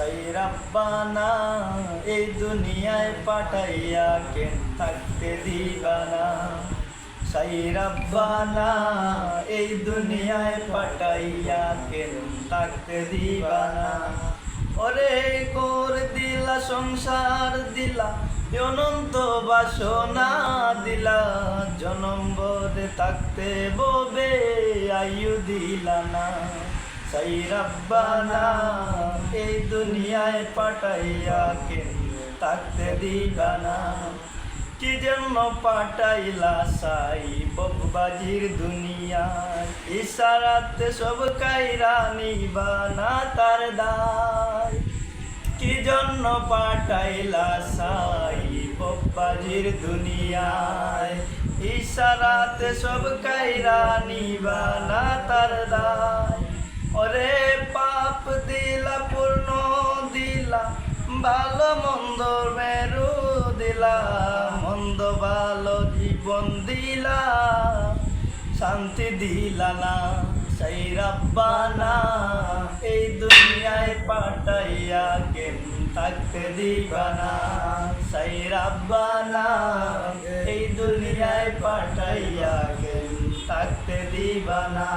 সাই রাব্বানা এই দুনিয়ায় পাঠাইয়া কেন থাকতে দিবানা? সাই রাব্বানা এই দুনিয়ায় পাঠাইয়া কেন থাকতে দিবানা? ওরে কোর দিলা, সংসার দিলা, অনন্ত বাসনা দিলা, জনম বোধে থাকতে ববে আয়ু দিলা না। সাই রাব্বানা দুনিয়ায় পাঠাইয়া কে থাকতে দিবানা কি জন্য পাঠাইলা সাই বকবাজির দুনিয়ায় ইশারাতে সব কাইরা নিবানা তার দায়। কি জন্য পাঠাইলা সাই বকবাজির দুনিয়ায়? ইশারাতে সব কাইরা নিবানা তার দায়। ভালো, মন্দ মেরু দিলা, মন্দ ভালো জীবন দিলা। শান্তি দিলা না, সেই রাব্বানা। এই দুনিয়ায় পাঠাইয়া কেন থাকতে দিবানা সেই রাব্বানা, এই দুনিয়ায় পাঠাইয়া কেন থাকতে দিবানা